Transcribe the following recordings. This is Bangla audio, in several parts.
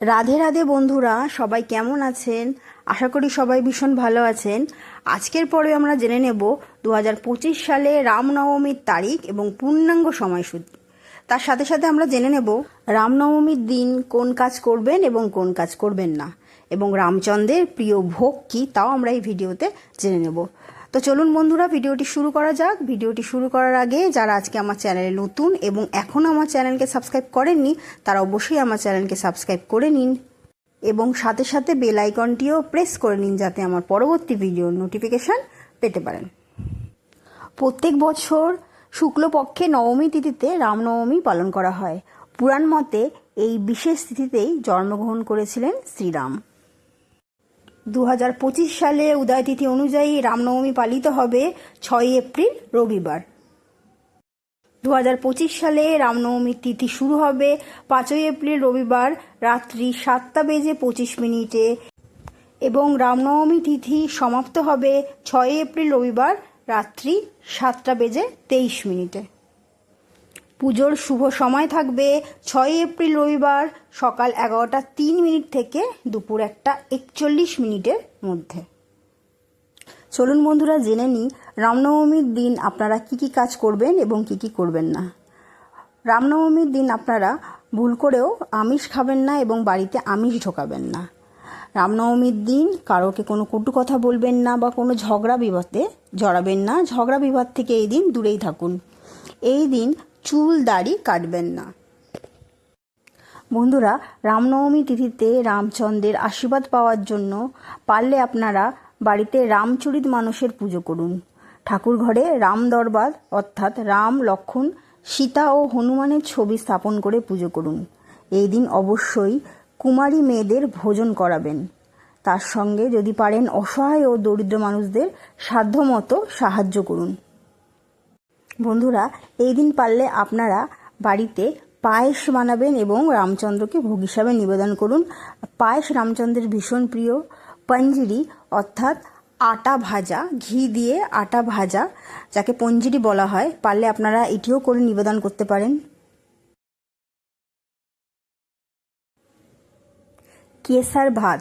রাধে রাধে বন্ধুরা, সবাই কেমন আছেন? আশা করি সবাই ভীষণ ভালো আছেন। আজকের পরে আমরা জেনে নেব দু হাজার পঁচিশ সালে রামনবমীর তারিখ এবং পূর্ণাঙ্গ সময়সূচি। তার সাথে সাথে আমরা জেনে নেব রামনবমীর দিন কোন কাজ করবেন এবং কোন কাজ করবেন না। এবং রামচন্দ্রের প্রিয় ভোগ কী, তাও আমরা এই ভিডিওতে জেনে নেব। তো চলুন বন্ধুরা, ভিডিওটি শুরু করা যাক। ভিডিওটি শুরু করার আগে যারা আজকে আমার চ্যানেলে নতুন এবং এখনও আমার চ্যানেলকে সাবস্ক্রাইব করেননি, তারা অবশ্যই আমার চ্যানেলকে সাবস্ক্রাইব করে নিন এবং সাথে সাথে বেল আইকনটিও প্রেস করে নিন যাতে আমার পরবর্তী ভিডিওর নোটিফিকেশান পেতে পারেন। প্রত্যেক বছর শুক্লপক্ষে নবমী তিথিতে রামনবমী পালন করা হয়। পুরাণ মতে এই বিশেষ তিথিতেই জন্মগ্রহণ করেছিলেন শ্রীরাম। দু হাজার পঁচিশ সালে উদয় তিথি অনুযায়ী রামনবমী পালিত হবে ছয় এপ্রিল, রবিবার। দু হাজার পঁচিশ সালে রামনবমীর তিথি শুরু হবে পাঁচই এপ্রিল, রবিবার রাত্রি সাতটা বেজে পঁচিশ মিনিটে এবং রামনবমী তিথি সমাপ্ত হবে ছয় এপ্রিল, রবিবার রাত্রি সাতটা বেজে তেইশ মিনিটে। পুজোর শুভ সময় থাকবে ছয় এপ্রিল রবিবার সকাল এগারোটা তিন মিনিট থেকে দুপুর একটা একচল্লিশ মিনিটের মধ্যে। চলুন বন্ধুরা, জেনে নিই, রামনবমীর দিন আপনারা কি কি কাজ করবেন এবং কি কি করবেন না। রামনবমীর দিন আপনারা ভুল করেও আমিষ খাবেন না এবং বাড়িতে আমিষ ঢোকাবেন না। রামনবমীর দিন কারোকে কোনো কটু কথা বলবেন না বা কোনো ঝগড়া বিবাদে জড়াবেন না। ঝগড়া বিবাদ থেকে এই দিন দূরেই থাকুন। এই দিন চুল দাড়ি কাটবেন না। বন্ধুরা, রামনবমী তিথিতে রামচন্দ্রের আশীর্বাদ পাওয়ার জন্য পারলে আপনারা বাড়িতে রামচরিত মানুষের পুজো করুন। ঠাকুর ঘরে রাম দরবার, অর্থাৎ রাম, লক্ষণ, সীতা ও হনুমানের ছবি স্থাপন করে পুজো করুন। এই দিন অবশ্যই কুমারী মেয়েদের ভোজন করাবেন। তার সঙ্গে যদি পারেন অসহায় ও দরিদ্র মানুষদের সাধ্যমতো সাহায্য করুন। বন্ধুরা, এই দিন পারলে আপনারা বাড়িতে পায়েস বানাবেন এবং রামচন্দ্রকে ভোগ হিসাবে নিবেদন করুন। পায়েস রামচন্দ্রের ভীষণ প্রিয় পঞ্জিরি, অর্থাৎ আটা ভাজা, ঘি দিয়ে আটা ভাজা, যাকে পঞ্জিরি বলা হয়, পারলে আপনারা এটিও করে নিবেদন করতে পারেন। কেসার ভাত।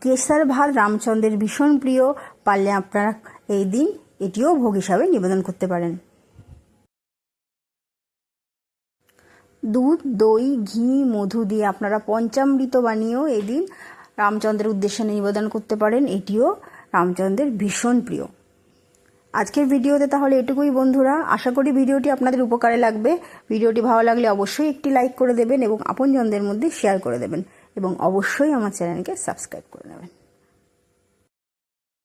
কেসার ভাত রামচন্দ্রের ভীষণ প্রিয়, পারলে আপনারা এই দিন এটিও ভোগ হিসাবে নিবেদন করতে পারেন। দুধ, দই, ঘি, মধু দিয়ে আপনারা পঞ্চামৃত বানিয়েও এদিন রামচন্দ্রের উদ্দেশ্যে নিবেদন করতে পারেন। এটিও রামচন্দ্রের ভীষণ প্রিয়। আজকের ভিডিওতে তাহলে এটুকুই বন্ধুরা। আশা করি ভিডিওটি আপনাদের উপকারে লাগবে। ভিডিওটি ভালো লাগলে অবশ্যই একটি লাইক করে দেবেন এবং আপনজনদের মধ্যে শেয়ার করে দেবেন এবং অবশ্যই আমার চ্যানেলকে সাবস্ক্রাইব করে নেবেন।